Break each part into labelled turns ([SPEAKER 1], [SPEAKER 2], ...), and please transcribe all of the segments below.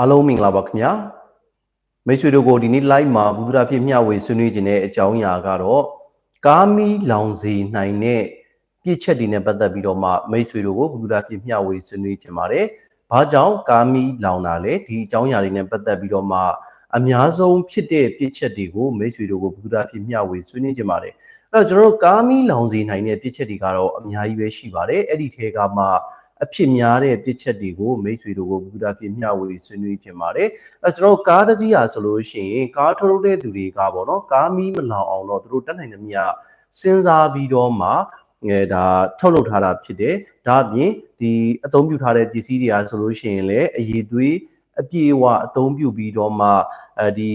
[SPEAKER 1] အားလုံးမင်္ဂလာပါခင်ဗျာမိတ်ဆွေတို့ကိုဒီနေ့ live မှာဘုဒ္ဓဖြစ်မျှဝေဆွေးနွေးခြင်းတဲ့အကြောင်းအရာကတော့ကာမီလောင်စေနိုင်တဲ့ပြည့်ချက်တွေနဲ့ပတ်သက်ပြီးတော့မှမိတ်ဆွေတို့ကိုဘုဒ္ဓဖြစ်မျှဝေဆွေးနွေးခြင်းပါတယ်။ဘာကြောင့်ကာမီလောင်တာလဲဒီအကြောင်းအရာတွေနဲ့ပတ်သက်ပြီးတော့မှအများဆုံးဖြစ်တဲ့ပြည့်ချက်တွေကိုမိတ်ဆွေတို့ကိုဘုဒ္ဓဖြစ်မျှဝေဆွေးနွေးခြင်းပါတယ်။အဲ့တော့ကျွန်တော်တို့ကာမီလောင်စေနိုင်တဲ့ပြည့်ချက်တွေကတော့အများကြီးပဲရှိပါတယ်။အဲ့ဒီထဲကမှ အဖြစ်များတဲ့ပြစ်ချက်တွေကိုမိတ်ဆွေတို့ကိုဘုရားပြမျှဝေဆွေးနွေးခြင်းပါတယ်အဲကျွန်တော်ကားတစ်စီးဟာဆိုလို့ရှိရင်ကားထုတ်တဲ့သူတွေကပေါ့နော်ကားမီးမလောင်အောင်တော့သူတို့တက်နိုင်သမျှစဉ်းစားပြီးတော့မှအဲဒါထုတ်လုပ်ထားတာဖြစ်တယ်ဒါအပြင်ဒီအသုံးပြုထားတဲ့ပစ္စည်းတွေဟာဆိုလို့ရှိရင်လည်းအည်သွေးအပြည့်အဝအသုံးပြုပြီးတော့မှအဲဒီ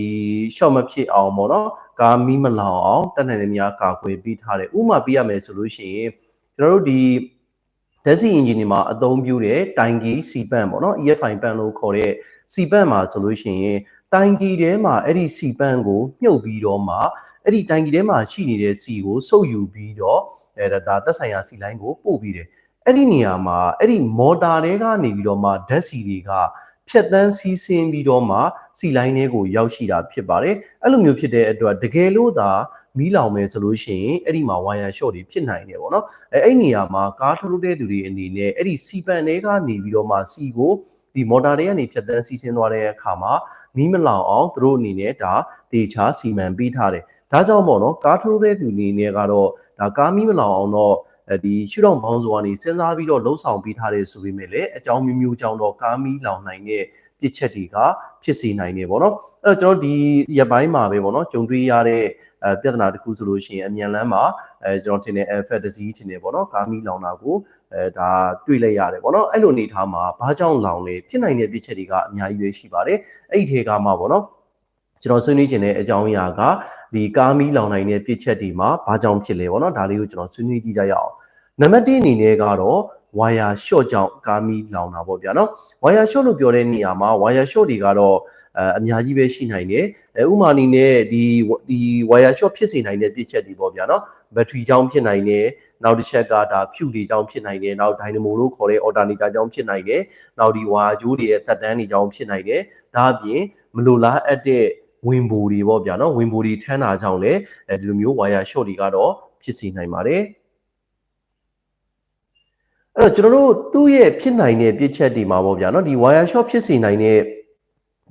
[SPEAKER 1] short မဖြစ်အောင်ပေါ့နော်ကားမီးမလောင်အောင်တက်နိုင်သမျှကာကွယ်ပေးထားတယ်ဥပမာပြရမယ်ဆိုလို့ရှိရင်ကျွန်တော်တို့ဒီ ဓာတ်ဆီအင်ဂျင်တွေမှာအသုံးပြုတဲ့တိုင်ကီစီပန့်ပေါ့နော် EFI ပန့်လို့ခေါ်တဲ့စီပန့်မှာဆိုလို့ရှိရင်တိုင်ကီထဲမှာအဲ့ဒီစီပန့်ကိုမြုပ်ပြီးတော့မှအဲ့ဒီတိုင်ကီထဲမှာရှိနေတဲ့စီကိုစုပ်ယူပြီးတော့အဲဒါသက်ဆိုင်ရာစီလိုင်းကိုပို့ပြီးတယ်အဲ့ဒီနေရာမှာအဲ့ဒီမော်တာတွေကနေပြီးတော့မှဓာတ်ဆီတွေက ဖြတ်တန်းစီးဆင်းပြီးတော့မှစီလိုင်းတွေကိုရောက်ရှိတာဖြစ်ပါတယ်အဲ့လိုမျိုးဖြစ်တဲ့အတွက်တကယ်လို့သာမီးလောင်မယ်ဆိုလို့ရှိရင်အဲ့ဒီမှာဝိုင်ယာရှော့တွေဖြစ်နိုင်တယ်ပေါ့နော်အဲအဲ့နေရာမှာကားထုတ်လုပ်တဲ့သူတွေအနေနဲ့အဲ့ဒီစီပန်တွေကနေပြီးတော့မှစီကိုဒီမော်တာတွေကနေဖြတ်တန်းစီးဆင်းသွားတဲ့အခါမှာမီးမလောင်အောင်သူတို့အနေနဲ့ဒါတေချာစီမံပေးထားတယ်ဒါကြောင့်ပေါ့နော်ကားထုတ်လုပ်တဲ့သူအနေနဲ့ကတော့ဒါကားမီးမလောင်အောင်တော့ ဒီရှုထောင့်ဘောင်းစွာနေစဉ်းစားပြီးတော့လှုပ်ဆောင်ပေးထားတယ်ဆိုပေမဲ့လည်းအကြောင်းမျိုးမျိုးကြောင့်တော့ကားမီးလောင်နိုင်တဲ့ပြစ်ချက်တွေကဖြစ်စေနိုင်တယ်ပေါ့နော်အဲ့တော့ကျွန်တော်ဒီရပိုင်းမှာပဲပေါ့နော်ကြုံတွေ့ရတဲ့အဲပြဿနာတစ်ခုဆိုလို့ရှိရင်အမြန်လန်းမှာအဲကျွန်တော်ထင်တယ် alpha disease ထင်တယ်ပေါ့နော်ကာမီလောင်တာကိုအဲဒါတွေ့လိုက်ရတယ်ပေါ့နော်အဲ့လိုအနေထားမှာဘာကြောင့်လောင်လဲဖြစ်နိုင်တဲ့ပြစ်ချက်တွေကအများကြီးပဲရှိပါတယ်အဲ့ဒီထဲကမှပေါ့နော်ကျွန်တော်ဆွေးနွေးခြင်းတဲ့အကြောင်းအရာကဒီကာမီလောင်နိုင်တဲ့ပြစ်ချက်တွေမှာဘာကြောင့်ဖြစ်လဲပေါ့နော်ဒါလေးကိုကျွန်တော်ဆွေးနွေးကြည့်ကြရအောင် နံပါတ်1အနေနဲ့ကတော့ဝါယာရှော့ကြောင့်ကာမီလောင်တာပေါ့ဗျာနော်ဝါယာရှော့လို့ပြောတဲ့နေရာမှာဝါယာရှော့တွေကတော့အအများကြီးပဲရှိနိုင်တယ်အဲဥမာအနေနဲ့ဒီဒီ wire short ဖြစ်စေနိုင်တဲ့ပြစ်ချက်တွေပေါ့ဗျာနော်ဘက်ထရီကြောင့်ဖြစ်နိုင်တယ်နောက်တစ်ချက်ကဒါဖြူတွေကြောင့်ဖြစ်နိုင်တယ်နောက် dynamo လို့ခေါ်တဲ့ alternator ကြောင့်ဖြစ်နိုင်တယ်နောက်ဒီ wire ကြိုးတွေရဲ့သက်တမ်းတွေကြောင့်ဖြစ်နိုင်တယ်ဒါအပြင်မလိုလားအပ်တဲ့ဝင်ပိုတွေပေါ့ဗျာနော်ဝင်ပိုတွေထမ်းတာကြောင့်လည်းအဲဒီလိုမျိုး wire short တွေကတော့ဖြစ်စေနိုင်ပါတယ် အဲ့တော့ကျွန်တော်တို့သူ့ရဲ့ဖြစ်နိုင်တဲ့ပြစ်ချက်တွေမှာပေါ့ဗျာနော်ဒီ wire short ဖြစ်စေနိုင်တဲ့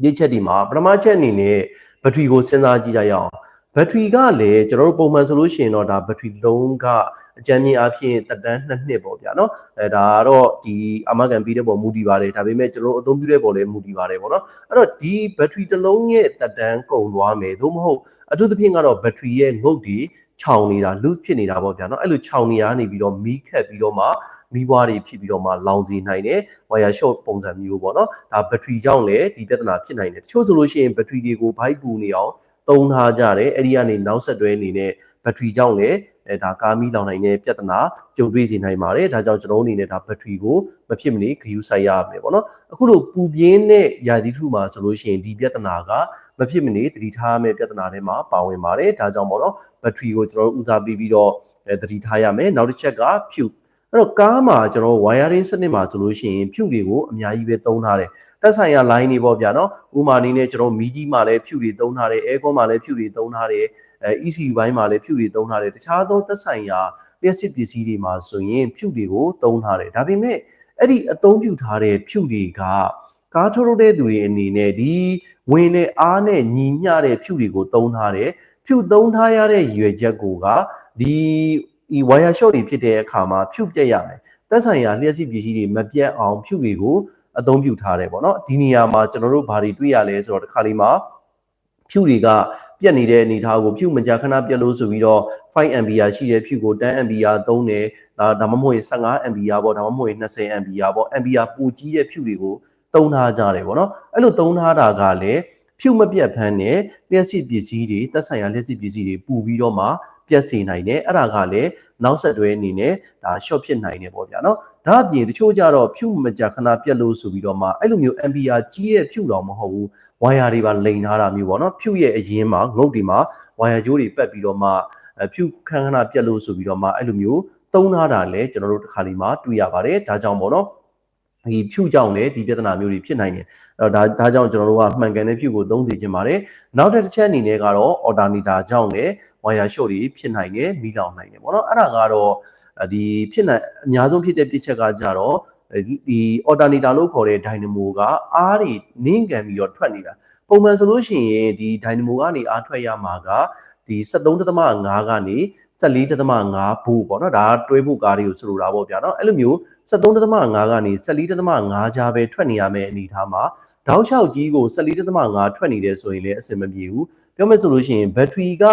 [SPEAKER 1] ပြည့်ချက်ဒီမှာပထမချက်အနေနဲ့ဘက်ထရီကိုစဉ်းစားကြည့်ကြရအောင်ဘက်ထရီကလည်းကျွန်တော်တို့ပုံမှန်ဆိုလို့ရှိရင်တော့ဒါဘက်ထရီလုံးကအကြမ်းမြင်အဖြစ်တက်တန်းနှစ်နှစ်ပေါ့ဗျာနော်အဲဒါကတော့ဒီအမကန်ပြီးတဲ့ပေါ်မူတည်ပါတယ်ဒါပေမဲ့ကျွန်တော်တို့အသုံးပြုတဲ့ပေါ်လည်းမူတည်ပါတယ်ပေါ့နော်အဲ့တော့ဒီဘက်ထရီတစ်လုံးရဲ့တက်တန်းကုန်သွားမယ်သို့မဟုတ်အထူးသဖြင့်ကတော့ဘက်ထရီရဲ့ငုတ်ဒီခြောင်နေတာ loose ဖြစ်နေတာပေါ့ဗျာနော်အဲ့လိုခြောင်နေရနေပြီးတော့မီးခတ်ပြီးတော့မှ မီးပွားတွေဖြစ်ပြီးတော့မှလောင်စေနိုင်တဲ့ wire short ပုံစံမျိုးပေါ့နော်ဒါဘက်ထရီကြောင့်လည်းဒီပြဿနာဖြစ်နိုင်တယ်တချို့ဆိုလို့ရှိရင်ဘက်ထရီတွေကိုဘိုက်ပူနေအောင်သုံးထားကြတယ်အဲ့ဒီကနေနောက်ဆက်တွဲအနေနဲ့ဘက်ထရီကြောင့်လည်းအဲဒါကာမီလောင်နိုင်တဲ့ပြဿနာကြုံတွေ့စေနိုင်ပါတယ်ဒါကြောင့်ကျွန်တော်အနေနဲ့ဒါဘက်ထရီကိုမဖြစ်မနေဂရုစိုက်ရမယ်ပေါ့နော်အခုလိုပူပြင်းတဲ့ယာသီထုမှာဆိုလို့ရှိရင်ဒီပြဿနာကမဖြစ်မနေသတိထားရမယ့်ပြဿနာတွေမှာပါဝင်ပါတယ်ဒါကြောင့်ပေါ့နော်ဘက်ထရီကိုကျွန်တော်တို့ဦးစားပေးပြီးတော့သတိထားရမယ်နောက်တစ်ချက်ကဖြူ အဲ့တော့ကားမှာကျွန်တော် wiring စနစ်မှာဆိုလို့ရှိရင်ဖြူတွေကိုအများကြီးပဲသုံးထားတယ်သက်ဆိုင်ရာ line တွေပေါ့ဗျာနော်ဥမာအနေနဲ့ကျွန်တော်မီးကြီးမှာလည်းဖြူတွေသုံးထားတယ် aircon မှာလည်းဖြူတွေသုံးထားတယ်အဲ ECU ဘိုင်းမှာလည်းဖြူတွေသုံးထားတယ်တခြားသောသက်ဆိုင်ရာလျှက်စစ်ပစ္စည်းတွေမှာဆိုရင်ဖြူတွေကိုသုံးထားတယ်ဒါပေမဲ့အဲ့ဒီအသုံးပြုထားတဲ့ဖြူတွေကကားထုတ်လုပ်တဲ့သူတွေအနေနဲ့ဒီဝင်တဲ့အားနဲ့ညီမျှတဲ့ဖြူတွေကိုသုံးထားတယ်ဖြူသုံးထားရတဲ့ရွယ်ချက်ကိုကဒီ ဒီ wire short တွေဖြစ်တဲ့အခါမှာဖြုတ်ပြက်ရမယ်သက်ဆိုင်ရာလျှက်စစ်ပစ္စည်းတွေမပြတ်အောင်ဖြုတ်တွေကိုအသုံးပြုထားတယ်ပေါ့နော်ဒီနေရာမှာကျွန်တော်တို့ဘာတွေတွေ့ရလဲဆိုတော့တစ်ခါလေးမှာဖြူတွေကပြက်နေတဲ့အနေအထားကိုဖြူမကြခဏပြက်လို့ဆိုပြီးတော့ 5MB ရှိတဲ့ဖြူကို 10MB သုံးတယ်ဒါဒါမှမဟုတ် 15MB ပေါ့ဒါမှမဟုတ် 20MB ပေါ့ MB ပိုကြီးတဲ့ဖြူတွေကိုသုံးထားကြတယ်ပေါ့နော်အဲ့လိုသုံးထားတာကလည်းဖြူမပြတ်ဖမ်းတဲ့လျှက်စစ်ပစ္စည်းတွေသက်ဆိုင်ရာလျှက်စစ်ပစ္စည်းတွေပူပြီးတော့မှ ပြက်စေနိုင်တယ်အဲ့ဒါကလည်းနောက်ဆက်တွဲအနေနဲ့ဒါ short ဖြစ်နိုင်တယ်ပေါ့ဗျာနော်ဒါအပြင်တချို့ကြတော့ဖြူမကြခဏပြက်လို့ဆိုပြီးတော့မှအဲ့လိုမျိုး MPR ကြီးတဲ့ဖြူတော်မဟုတ်ဘူးဝါယာတွေပါလိန်ထားတာမျိုးပေါ့နော်ဖြူရဲ့အရင်မှာငုတ်တွေမှာဝါယာကြိုးတွေပက်ပြီးတော့မှဖြူခန်းခဏပြက်လို့ဆိုပြီးတော့မှအဲ့လိုမျိုးသုံးထားတာလည်းကျွန်တော်တို့တစ်ခါလီမှာတွေ့ရပါတယ်ဒါကြောင့်ပေါ့နော် ဒီဖြူကြောင့်လည်းဒီပြဿနာမျိုးတွေဖြစ်နိုင်တယ်အဲ့တော့ဒါဒါကြောင့်ကျွန်တော်တို့ကမှန်ကန်တဲ့ဖြူကိုသုံးစီခြင်းပါတယ်နောက်တစ်ချက်အနေနဲ့ကတော့ alternator ကြောင့်လည်းဝါယာရှော့တွေဖြစ်နိုင်တယ်မိလောင်နိုင်တယ်ပေါ့နော်အဲ့ဒါကတော့ဒီဖြစ်နိုင်အများဆုံးဖြစ်တဲ့ပြစ်ချက်ကကြတော့ဒီ alternator လို့ခေါ်တဲ့ dynamo ကအားတွေနင်းကန်ပြီးတော့ထွက်နေတာပုံမှန်ဆိုလို့ရှိရင်ဒီ dynamo ကနေအားထွက်ရမှာက ဒီ73.5ကနေ14.5ဘူပေါ့နော်ဒါတွဲဖို့ကားတွေကိုဆိုလိုတာပေါ့ဗျာနော်အဲ့လိုမျိုး73.5ကနေ14.5ကြားပဲထွက်နေရမယ့်အနေအထားမှာတောက်လျှောက်ကြီးကို14.5ထွက်နေတယ်ဆိုရင်လည်းအဆင်မပြေဘူးပြောမယ်ဆိုလို့ရှိရင်ဘက်ထရီက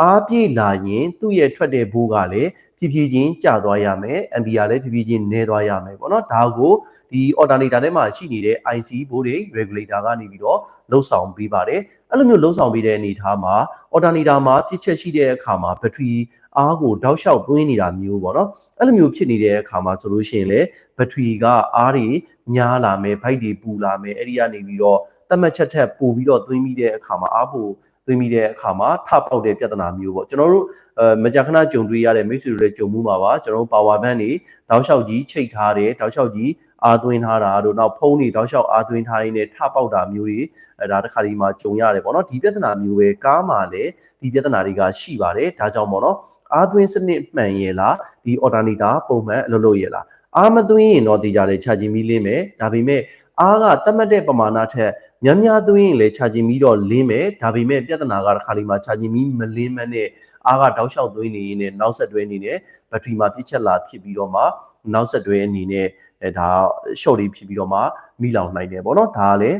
[SPEAKER 1] အားပြည့်လာရင်သူ့ရဲ့ထွက်တဲ့ဘိုးကလည်းဖြည်းဖြည်းချင်းကျသွားရမယ် ampere လည်းဖြည်းဖြည်းချင်းနည်းသွားရမယ်ပေါ့နော်ဒါကိုဒီ alternator ထဲမှာရှိနေတဲ့ IC ဘိုးတွေ regulator ကနေပြီးတော့လှုပ်ဆောင်ပေးပါတယ်အဲ့လိုမျိုးလှုပ်ဆောင်ပေးတဲ့အနေအထားမှာ alternator မှာပြည့်ချက်ရှိတဲ့အခါမှာဘက်ထရီအားကိုတောက်လျှောက်သွင်းနေတာမျိုးပေါ့နော်အဲ့လိုမျိုးဖြစ်နေတဲ့အခါမှာဆိုလို့ရှိရင်လေဘက်ထရီကအားတွေညားလာမယ်ဘိုက်တွေပူလာမယ်အဲ့ဒီကနေပြီးတော့တတ်မှတ်ချက်ထက်ပိုပြီးတော့သွင်းပြီးတဲ့အခါမှာအားပို သွင်းပြီးတဲ့အခါမှာထပေါက်တဲ့ပြဿနာမျိုးပေါ့ကျွန်တော်တို့အဲမကြာခဏကြုံတွေ့ရတဲ့မိတ်ဆွေတွေလည်းကြုံမှုမှာပါကျွန်တော်တို့ power bank တွေတောက်လျှောက်ကြီးချိတ်ထားတယ်တောက်လျှောက်ကြီးအားသွင်းထားတာတို့နောက်ဖုန်းတွေတောက်လျှောက်အားသွင်းထားရင်းနဲ့ထပေါက်တာမျိုးတွေအဲဒါတစ်ခါဒီမှာကြုံရတယ်ပေါ့နော်ဒီပြဿနာမျိုးပဲကားမှာလည်းဒီပြဿနာတွေကရှိပါတယ်ဒါကြောင့်ပေါ့နော်အားသွင်းစနစ်မှန်ရဲ့လားဒီ alternator ပုံမှန်အလုပ်လုပ်ရဲ့လားအားမသွင်းရင်တော့တည်ကြတယ်ခြာချင်ပြီးလင်းမယ်ဒါပေမဲ့ အားကတတ်မှတ်တဲ့ပမာဏထက်များများသွင်းရင်လည်းခြာချင်ပြီးတော့လင်းမယ်ဒါပေမဲ့ပြဿနာကတစ်ခါလေးမှာခြာချင်ပြီးမလင်းမနဲ့အားကတောက်လျှောက်သွင်းနေရင်လည်းနောက်ဆက်တွဲအနေနဲ့ဘက်ထရီမှာပြစ်ချက်လာဖြစ်ပြီးတော့မှနောက်ဆက်တွဲအနေနဲ့အဲဒါ short လေးဖြစ်ပြီးတော့မှမိလောင်နိုင်တယ်ပေါ့နော်ဒါကလည်း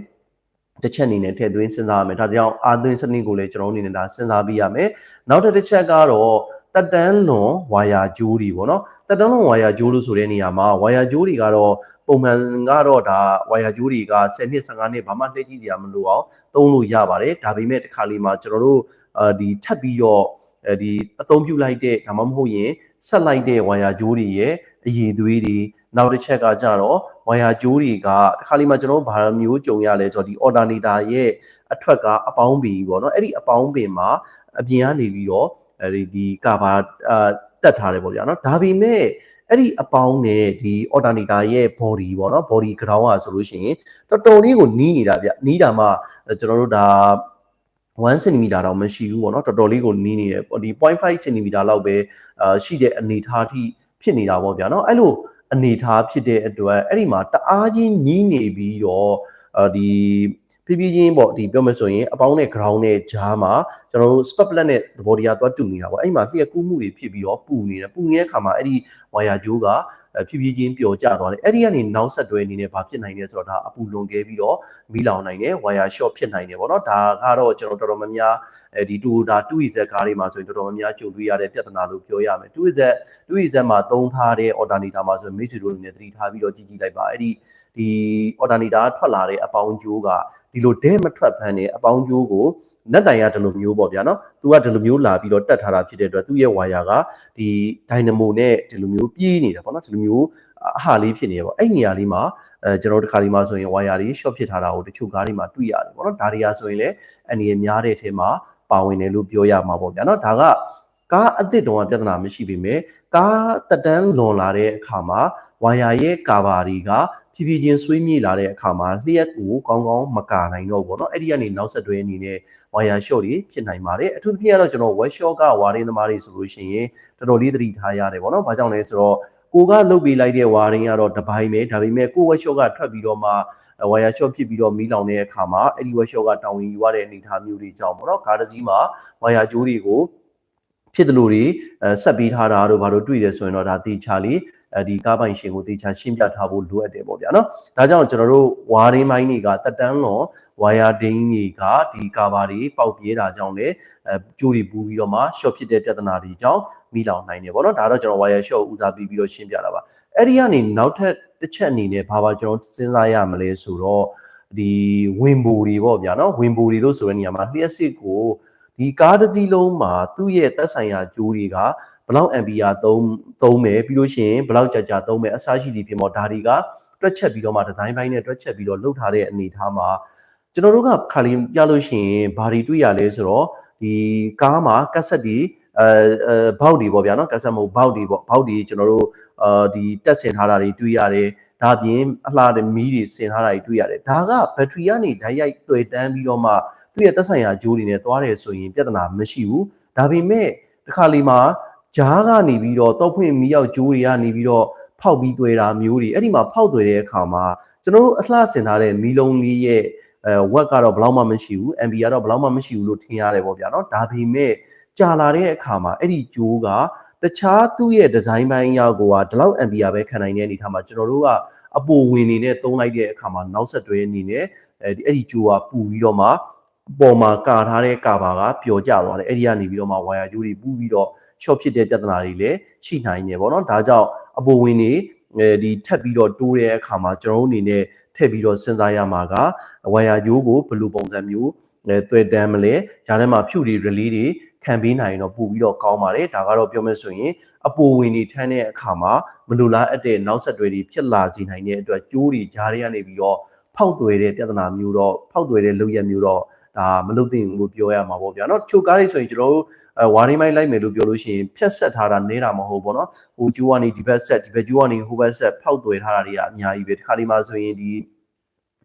[SPEAKER 1] တစ်ချက်အနေနဲ့ထည့်သွင်းစဉ်းစားရမယ်ဒါကြောင့်အာသွင်းစနစ်ကိုလည်းကျွန်တော်အနေနဲ့ဒါစဉ်းစားပြီးရမယ်နောက်တစ်ချက်ကတော့ တက်တန်းလွန်ဝါယာဂျိုးတွေပေါ့နော်တက်တန်းလွန်ဝါယာဂျိုးလို့ဆိုတဲ့နေရာမှာဝါယာဂျိုးတွေကတော့ပုံမှန်ကတော့ဒါဝါယာဂျိုးတွေက10နှစ်15နှစ်ဘာမှလှည့်ကြည့်စရာမလိုအောင်သုံးလို့ရပါတယ်ဒါပေမဲ့တစ်ခါလေးမှာကျွန်တော်တို့အဲဒီထပ်ပြီးတော့အဲဒီအသုံးပြုလိုက်တဲ့ဒါမှမဟုတ်ရင်ဆက်လိုက်တဲ့ဝါယာဂျိုးတွေရဲ့အရည်သွေးတွေနောက်တစ်ချက်ကကြတော့ဝါယာဂျိုးတွေကတစ်ခါလေးမှာကျွန်တော်တို့ဘာမျိုးကြုံရလဲဆိုတော့ဒီ alternator ရဲ့အထွက်ကအပေါင်းပင်ပေါ့နော်အဲ့ဒီအပေါင်းပင်မှာအပြင်ကနေပြီးတော့ အဲဒီဒီကာဘာအာတက်ထားတယ်ပေါ့ဗျာနော်ဒါပေမဲ့အဲ့ဒီအပေါင်းနဲ့ဒီ alternator ရဲ့ body ပေါ့နော် body ground อ่ะဆိုလို့ရှိရင်တော်တော်လေးကိုနီးနေတာဗျနီးတာမှကျွန်တော်တို့ဒါ1 cm တော့မရှိဘူးပေါ့နော်တော်တော်လေးကိုနီးနေတယ်ဒီ0.5 cm လောက်ပဲအာရှိတဲ့အနေထားထိဖြစ်နေတာပေါ့ဗျာနော်အဲ့လိုအနေထားဖြစ်တဲ့အတွက်အဲ့ဒီမှာတအားကြီးနီးနေပြီးတော့ဒီ ဖြည်းဖြည်းချင်းပေါ့ဒီပြောမယ်ဆိုရင်အပေါင်းနဲ့ ground နဲ့ဂျားမှာကျွန်တော်တို့ split နဲ့သဘောတရားသွားတူနေတာပေါ့အဲ့မှာလျှက်ကူးမှုတွေဖြစ်ပြီးတော့ပူနေတယ်ပူနေတဲ့အခါမှာအဲ့ဒီဝါယာဂျိုးကဖြည်းဖြည်းချင်းပျော်ကျသွားတယ်အဲ့ဒီကနေနောက်ဆက်တွဲအနေနဲ့ဘာဖြစ်နိုင်လဲဆိုတော့ဒါအပူလွန်ခဲ့ပြီးတော့မီးလောင်နိုင်တယ်ဝါယာ short ဖြစ်နိုင်တယ်ပေါ့နော်ဒါကတော့ကျွန်တော်တော်တော်များများအဲဒီ Toyota 2EZ ကားတွေမှာဆိုရင်တော်တော်များများကြုံတွေ့ရတဲ့ပြဿနာလို့ပြောရမယ် 2EZ 2EZ မှာသုံးထားတဲ့ alternator မှာဆိုရင်မိတ်ဆွေတို့အနေနဲ့သတိထားပြီးတော့ကြည့်ကြည့်လိုက်ပါအဲ့ဒီဒီ alternator ထွက်လာတဲ့အပေါင်းကျိုးက ဒီလိုဒဲမထွက်ဖမ်းနေအပေါင်းကျိုးကိုနက်တိုင်ရဒီလိုမျိုးပေါ့ဗျာနော်သူကဒီလိုမျိုးလာပြီးတော့တက်ထားတာဖြစ်တဲ့အတွက်သူ့ရဲ့ဝါယာကဒီဒိုင်နမိုနဲ့ဒီလိုမျိုးပြေးနေတယ်ပေါ့နော်ဒီလိုမျိုးအဟာလေးဖြစ်နေရပေါ့အဲ့နေရာလေးမှာအဲကျွန်တော်တို့တစ်ခါလေးမှဆိုရင်ဝါယာတွေ short ဖြစ်ထားတာကိုတချို့ကားတွေမှာတွေ့ရတယ်ပေါ့နော်ဒါတွေကဆိုရင်လည်းအနေရများတဲ့အထက်မှာပါဝင်တယ်လို့ပြောရမှာပေါ့ဗျာနော်ဒါကကားအစ်စ်တုံးကပြဿနာမရှိပေမဲ့ကားတက်တန်းလွန်လာတဲ့အခါမှာဝါယာရဲ့ကာဘာတွေက ဖြည်းဖြည်းချင်းဆွေးမြေ့လာတဲ့အခါမှာလျှက်ကိုကောင်းကောင်းမကာနိုင်တော့ဘောနော်အဲ့ဒီကနေနောက်ဆက်တွဲအနေနဲ့ wire short တွေဖြစ်နိုင်ပါတယ်အထူးသဖြင့်ကတော့ကျွန်တော် wire short ကဝါရင်းသမားတွေဆိုလို့ရှိရင်တော်တော်လေးသတိထားရတယ်ဘောနော်ဘာကြောင့်လဲဆိုတော့ကိုကလုတ်ပေးလိုက်တဲ့ဝါရင်းကတော့တပိုင်းပဲဒါပေမဲ့ကို wire short ကထွက်ပြီးတော့မှဝါယာရှော့ဖြစ်ပြီးတော့မီးလောင်တဲ့အခါမှာအဲ့ဒီဝက်ရှော့ကတောင်ဝင်ယူရတဲ့အနေအထားမျိုးတွေကြောင့်ပေါ့နော်ဂါဒစီမှာဝါယာကြိုးတွေကို ဖြစ်တယ်လို့တွေဆက်ပေးထားတာတို့ဘာလို့တွေ့တယ်ဆိုရင်တော့ဒါတေချာလေးအဲဒီကားပိုင်ရှင်ကိုတေချာရှင်းပြထားဖို့လိုအပ်တယ်ပေါ့ဗျာနော်ဒါကြောင့်ကျွန်တော်တို့ဝါရင်းမိုင်းတွေကတက်တန်းလောဝါယာဒင်းတွေကဒီကာဘာတွေပေါက်ပြေးတာကြောင့်လည်းအဲကြိုးတွေပူပြီးတော့မှ short ဖြစ်တဲ့ပြဿနာတွေကြောင့်မိလောင်နိုင်တယ်ပေါ့နော်ဒါတော့ကျွန်တော်ဝါယာ short ဦးစားပေးပြီးတော့ရှင်းပြတာပါအဲ့ဒီကနေနောက်ထပ်တစ်ချက်အနေနဲ့ဘာပါကျွန်တော်စဉ်းစားရမလဲဆိုတော့ဒီဝင်ဘူတွေပေါ့ဗျာနော်ဝင်ဘူတွေလို့ဆိုတဲ့နေရာမှာလျှက်စစ်ကို ဒီကားတစ်စီးလုံးမှာသူ့ရဲ့သက်ဆိုင်ရာကြိုးတွေကဘလောက် ampere သုံးသုံးမယ်ပြီးလို့ရှိရင်ဘလောက်ကြာကြာသုံးမယ်အစားရှိသည်ဖြစ်မောဒါတွေကတွက်ချက်ပြီးတော့မှဒီဇိုင်းပိုင်းနဲ့တွက်ချက်ပြီးတော့လုပ်ထားတဲ့အနေအထားမှာကျွန်တော်တို့ကခါလီပြလို့ရှိရင်ဘာတွေတွေ့ရလဲဆိုတော့ဒီကားမှာကက်ဆက်တွေအဲဘောက်တွေပေါ့ဗျာနော်ကက်ဆက်မဟုတ်ဘောက်တွေပေါ့ဘောက်တွေကျွန်တော်တို့အာဒီတက်ဆင်ထားတာတွေတွေ့ရတယ် ဒါအပြင်အလှတဲ့မီးတွေဆင်ထားတာတွေတွေ့ရတယ်ဒါကဘက်ထရီကနေဓာတ်ရိုက်တွေ့တန်းပြီးတော့မှသူ့ရဲ့သက်ဆိုင်ရာဂျိုးတွေနဲ့သွားတယ်ဆိုရင်ပြဿနာမရှိဘူးဒါပေမဲ့တစ်ခါလီမှာဂျားကနေပြီးတော့တောက်ဖွင့်မီးရောက်ဂျိုးတွေကနေပြီးတော့ဖောက်ပြီးတွေ့တာမျိုးတွေအဲ့ဒီမှာဖောက်တွေ့တဲ့အခါမှာကျွန်တော်တို့အလှဆင်ထားတဲ့မီးလုံးလေးရဲ့အဲဝက်ကတော့ဘယ်လောက်မှမရှိဘူး MB ကတော့ဘယ်လောက်မှမရှိဘူးလို့ထင်ရတယ်ပေါ့ဗျာเนาะဒါပေမဲ့ကြာလာတဲ့အခါမှာအဲ့ဒီဂျိုးက တခြားသူ့ရဲ့ဒီဇိုင်းပိုင်းရောက်ကိုကဒီလောက် MB ပဲခံနိုင်တဲ့အနေထားမှာကျွန်တော်တို့ကအပိုဝင်နေနဲ့သုံးလိုက်တဲ့အခါမှာနောက်ဆက်တွဲအနေနဲ့အဲဒီအဲ့ဒီဂျိုးကပူပြီးတော့မှအပေါ်မှာကာထားတဲ့ကာဘာကပျော်ကျသွားတယ်အဲ့ဒီကနေပြီးတော့မှဝါယာဂျိုးတွေပူပြီးတော့ short ဖြစ်တဲ့ပြဿနာတွေလည်းရှိနိုင်တယ်ပေါ့နော်ဒါကြောင့်အပိုဝင်နေအဲဒီထပ်ပြီးတော့တိုးတဲ့အခါမှာကျွန်တော်တို့အနေနဲ့ထည့်ပြီးတော့စဉ်းစားရမှာကဝါယာဂျိုးကိုဘယ်လိုပုံစံမျိုးအဲတွေ့တမ်းမလဲဂျားထဲမှာဖြူတွေ release တွေ ခံပေးနိုင်ရင်တော့ပို့ပြီးတော့ကောင်းပါတယ်ဒါကတော့ပြောမယ်ဆိုရင်အပိုဝင်နေထမ်းတဲ့အခါမှာမလိုလားအပ်တဲ့နောက်ဆက်တွဲတွေဖြစ်လာစေနိုင်တဲ့အတွက်ကျိုးတွေဂျားတွေကနေပြီးတော့ဖောက်သွဲတဲ့ပြဿနာမျိုးတော့ဖောက်သွဲတဲ့လုပ်ရမျိုးတော့ဒါမလုပ်သင့်ဘူးလို့ပြောရမှာပေါ့ဗျာเนาะချိုကားလေးဆိုရင်ကျွန်တော်တို့အဲဝါရင်းမိုင်းလိုက်မယ်လို့ပြောလို့ရှိရင်ဖြတ်ဆက်ထားတာနေတာမဟုတ်ဘောเนาะဟိုကျိုးကနေဒီဘက်ဆက်ဒီဘက်ကျိုးကနေဟိုဘက်ဆက်ဖောက်သွဲထားတာတွေကအများကြီးပဲဒီခါလေးမှာဆိုရင်ဒီ